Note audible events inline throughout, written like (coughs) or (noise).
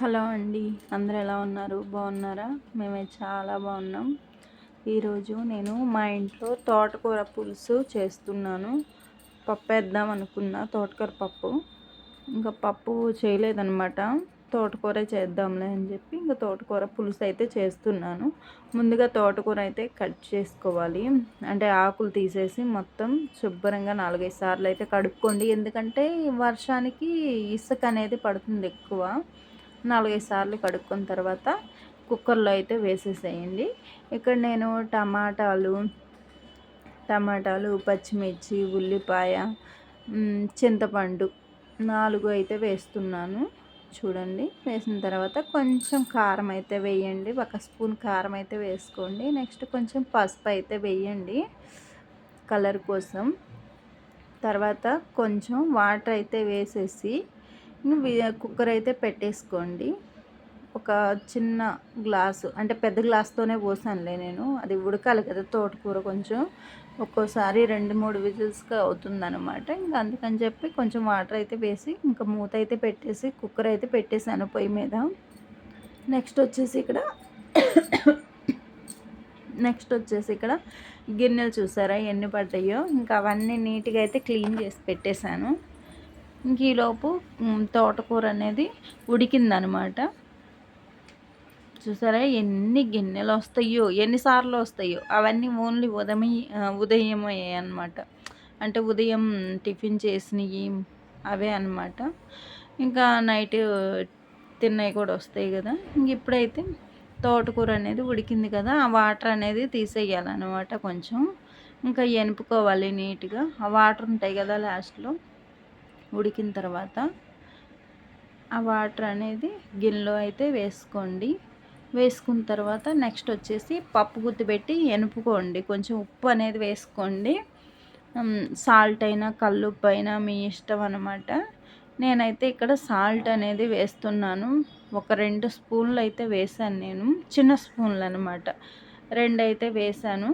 Hello అండి. అందరు ఎలా ఉన్నారు? బాగున్నారా? మేమే చాలా బాగున్నాం. ఈరోజు నేను మా ఇంట్లో తోటకూర పులుసు చేస్తున్నాను. పప్పు వేద్దాం అనుకున్నా తోటకూర పప్పు. ఇంకా పప్పు చేయలేదనమాట తోటకూర చేద్దాంలే అని చెప్పి ఇంకా తోటకూర పులుసు అయితే చేస్తున్నాను. ముందుగా తోటకూర అయితే కట్ చేసుకోవాలి. అంటే ఆకులు తీసేసి మొత్తం శుభ్రంగా నాలుగైదు సార్లు అయితే కడుక్కోండి. ఎందుకంటే వర్షానికి ఇసుక అనేది పడుతుంది ఎక్కువ. నాలుగైదు సార్లు కడుక్కున్న తర్వాత కుక్కర్లో అయితే వేసేసేయండి. ఇక్కడ నేను టమాటాలు టమాటాలు పచ్చిమిర్చి ఉల్లిపాయ చింతపండు నాలుగు అయితే వేస్తున్నాను. చూడండి వేసిన తర్వాత కొంచెం కారం అయితే వేయండి. ఒక స్పూన్ కారం అయితే వేసుకోండి. నెక్స్ట్ కొంచెం పసుపు అయితే వేయండి కలర్ కోసం. తర్వాత కొంచెం వాటర్ అయితే వేసేసి కుక్కర్ అయితే పెట్టేసుకోండి. ఒక చిన్న గ్లాసు అంటే పెద్ద గ్లాస్తోనే పోసానులే నేను. అది ఉడకాలి కదా తోటకూర కొంచెం. ఒక్కోసారి రెండు మూడు విజిల్స్గా అవుతుందన్నమాట. ఇంకా అందుకని చెప్పి కొంచెం వాటర్ అయితే వేసి ఇంకా మూత అయితే పెట్టేసి కుక్కర్ అయితే పెట్టేశాను పొయ్యి మీద. నెక్స్ట్ వచ్చేసి ఇక్కడ (coughs) నెక్స్ట్ వచ్చేసి ఇక్కడ గిన్నెలు చూసారా ఎన్ని పడ్డాయో. ఇంకా అవన్నీ నీట్గా అయితే క్లీన్ చేసి పెట్టేశాను. ఇంక ఈలోపు తోటకూర అనేది ఉడికిందనమాట. చూసారా ఎన్ని గిన్నెలు వస్తాయో ఎన్నిసార్లు వస్తాయో అవన్నీ ఓన్లీ ఉదయం ఉదయం అనమాట. అంటే ఉదయం టిఫిన్ చేసినవి అవే అనమాట. ఇంకా నైట్ తిన్నవి కూడా వస్తాయి కదా. ఇంక ఇప్పుడైతే తోటకూర అనేది ఉడికింది కదా ఆ వాటర్ అనేది తీసేయాలన్నమాట కొంచెం. ఇంకా ఎనుపుకోవాలి నీట్గా. ఆ వాటర్ ఉంటాయి కదా లాస్ట్లో. ఉడికిన తర్వాత ఆ వాటర్ అనేది గిన్నెలో అయితే వేసుకోండి. వేసుకున్న తర్వాత నెక్స్ట్ వచ్చేసి పప్పు గుత్తి పెట్టి ఎనుపుకోండి. కొంచెం ఉప్పు అనేది వేసుకోండి. సాల్ట్ అయినా కల్లుప్పు అయినా మీ ఇష్టం అనమాట నేనైతే ఇక్కడ సాల్ట్ అనేది వేస్తున్నాను. ఒక రెండు స్పూన్లు అయితే వేసాను నేను. చిన్న స్పూన్లు అనమాట రెండు అయితే వేసాను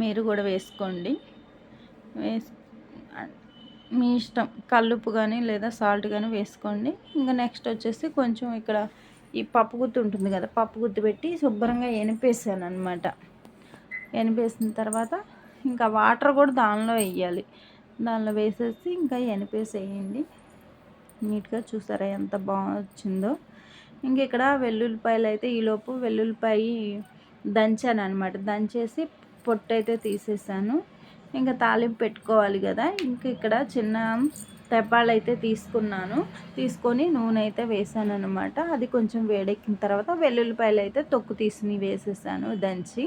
మీరు కూడా వేసుకోండి. వేసి మీ ఇష్టం. కల్లుప్పు కానీ లేదా సాల్ట్ కానీ వేసుకోండి. ఇంకా నెక్స్ట్ వచ్చేసి కొంచెం ఇక్కడ ఈ పప్పు గుత్తి ఉంటుంది కదా పప్పు గుత్తి పెట్టి శుభ్రంగా ఎనిపేసాను అనమాట ఎనిపేసిన తర్వాత ఇంకా వాటర్ కూడా దానిలో వేయాలి. దానిలో వేసేసి ఇంకా ఎనిపేసేయండి. నీట్గా చూసారా ఎంత బాగొచ్చిందో ఇంకా ఇంక ఇక్కడ వెల్లుల్లిపాయలు అయితే ఈలోపు వెల్లుల్లిపాయ దంచాను అనమాట దంచేసి పొట్టు అయితే తీసేసాను. ఇంకా తాలింపు పెట్టుకోవాలి కదా. ఇంక ఇక్కడ చిన్న తెప్పాలు అయితే తీసుకున్నాను. తీసుకొని నూనె అయితే వేసాను అనమాట అది కొంచెం వేడెక్కిన తర్వాత వెల్లుల్లిపాయలు అయితే తొక్కు తీసుకుని వేసేసాను దంచి.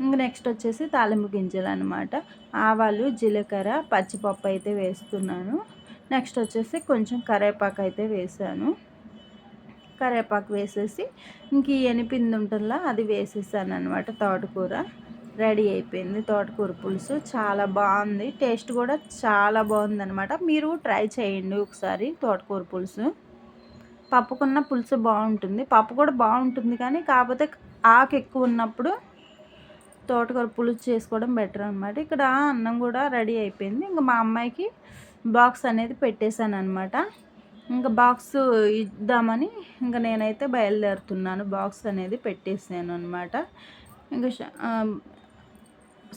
ఇంక నెక్స్ట్ వచ్చేసి తాలింపు గింజలు అనమాట ఆవాలు జీలకర్ర పచ్చిపప్పు అయితే వేస్తున్నాను. నెక్స్ట్ వచ్చేసి కొంచెం కరేపాకు అయితే వేసాను. కరేపాకు వేసేసి ఇంక ఎనిపింది ఉంటుందా అది వేసేసాను అనమాట తోటకూర. రెడీ అయిపోయింది తోటకూర పులుసు. చాలా బాగుంది. టేస్ట్ కూడా చాలా బాగుంది అనమాట మీరు ట్రై చేయండి ఒకసారి తోటకూర పులుసు. పప్పుకున్న పులుసు బాగుంటుంది. పప్పు కూడా బాగుంటుంది కానీ కాకపోతే ఆకు ఎక్కువ ఉన్నప్పుడు తోటకూర పులుసు చేసుకోవడం బెటర్ అనమాట ఇక్కడ అన్నం కూడా రెడీ అయిపోయింది. ఇంకా మా అమ్మాయికి బాక్స్ అనేది పెట్టేశాను అనమాట ఇంకా బాక్స్ ఇద్దామని ఇంకా నేనైతే బయలుదేరుతున్నాను. బాక్స్ అనేది పెట్టేసాను అనమాట ఇంకా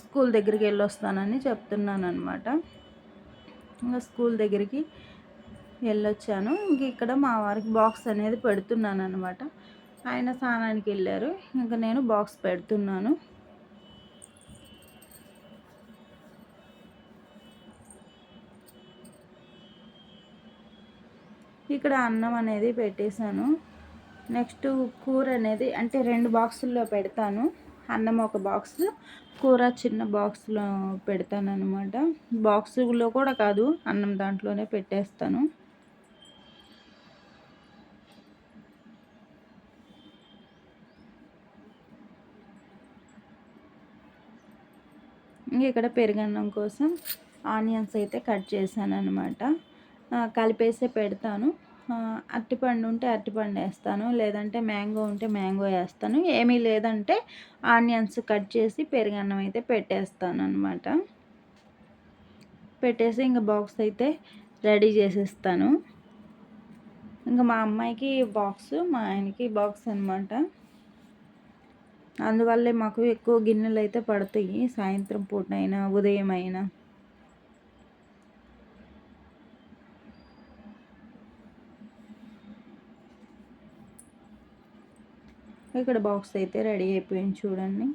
స్కూల్ దగ్గరికి వెళ్ళొస్తానని చెప్తున్నాను అనమాట ఇంకా స్కూల్ దగ్గరికి వెళ్ళొచ్చాను. ఇంక ఇక్కడ మా వారికి బాక్స్ అనేది పెడుతున్నాను అనమాట ఆయన స్నానానికి వెళ్ళారు. ఇంకా నేను బాక్స్ పెడుతున్నాను. ఇక్కడ అన్నం అనేది పెట్టేశాను. నెక్స్ట్ కూర అనేది అంటే రెండు బాక్సుల్లో పెడతాను. అన్నం ఒక బాక్స్ కూర చిన్న బాక్స్లో పెడతాను అనమాట బాక్సులో కూడా కాదు అన్నం దాంట్లోనే పెట్టేస్తాను. ఇక్కడ పెరుగన్నం కోసం ఆనియన్స్ అయితే కట్ చేశాను అనమాట కలిపేసే పెడతాను. అరటిపండు ఉంటే అరటిపండు వేస్తాను లేదంటే మ్యాంగో ఉంటే మ్యాంగో వేస్తాను. ఏమీ లేదంటే ఆనియన్స్ కట్ చేసి పెరుగన్నం అయితే పెట్టేస్తాను అనమాట పెట్టేసి ఇంకా బాక్స్ అయితే రెడీ చేసేస్తాను. ఇంకా మా అమ్మాయికి బాక్స్ మా ఆయనకి బాక్స్ అనమాట అందువల్లే మాకు ఎక్కువ గిన్నెలు అయితే పడతాయి. సాయంత్రం పూట అయినా ఉదయం అయినా ఇక్కడ బాక్స్ అయితే రెడీ అయిపోయింది చూడండి.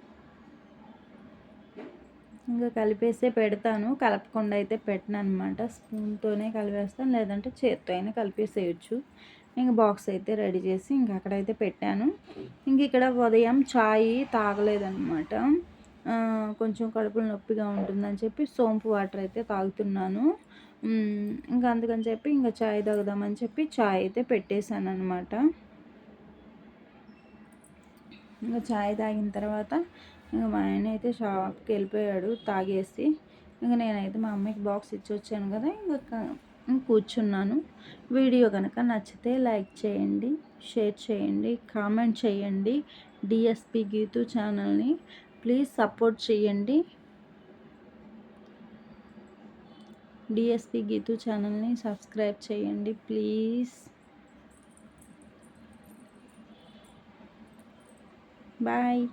ఇంకా కలిపేస్తే పెడతాను. కలపకుండా అయితే పెట్టను అనమాట స్పూన్తోనే కలిపేస్తాను లేదంటే చేత్తో అయినా కలిపేసేయచ్చు. ఇంకా బాక్స్ అయితే రెడీ చేసి ఇంక అక్కడైతే పెట్టాను. ఇంక ఇక్కడ ఉదయం ఛాయ్ తాగలేదనమాట కొంచెం కడుపులు నొప్పిగా ఉంటుందని చెప్పి సోంపు వాటర్ అయితే తాగుతున్నాను. ఇంకా అందుకని చెప్పి ఇంకా ఛాయ్ తాగుదామని చెప్పి ఛాయ్ అయితే పెట్టేశాను అనమాట ఇంకా చాయ్ తాగిన తర్వాత ఇంకా మా ఆయన అయితే షాప్కి వెళ్ళిపోయాడు తాగేసి. ఇంకా నేనైతే మా అమ్మకి బాక్స్ ఇచ్చి వచ్చాను కదా ఇంకా కూర్చున్నాను. వీడియో కనుక నచ్చితే లైక్ చేయండి షేర్ చేయండి కామెంట్ చేయండి డిఎస్పి గీతు ఛానల్ని. ప్లీజ్ సపోర్ట్ చేయండి. డిఎస్పి గీతు ఛానల్ని సబ్స్క్రైబ్ చేయండి ప్లీజ్. Bye.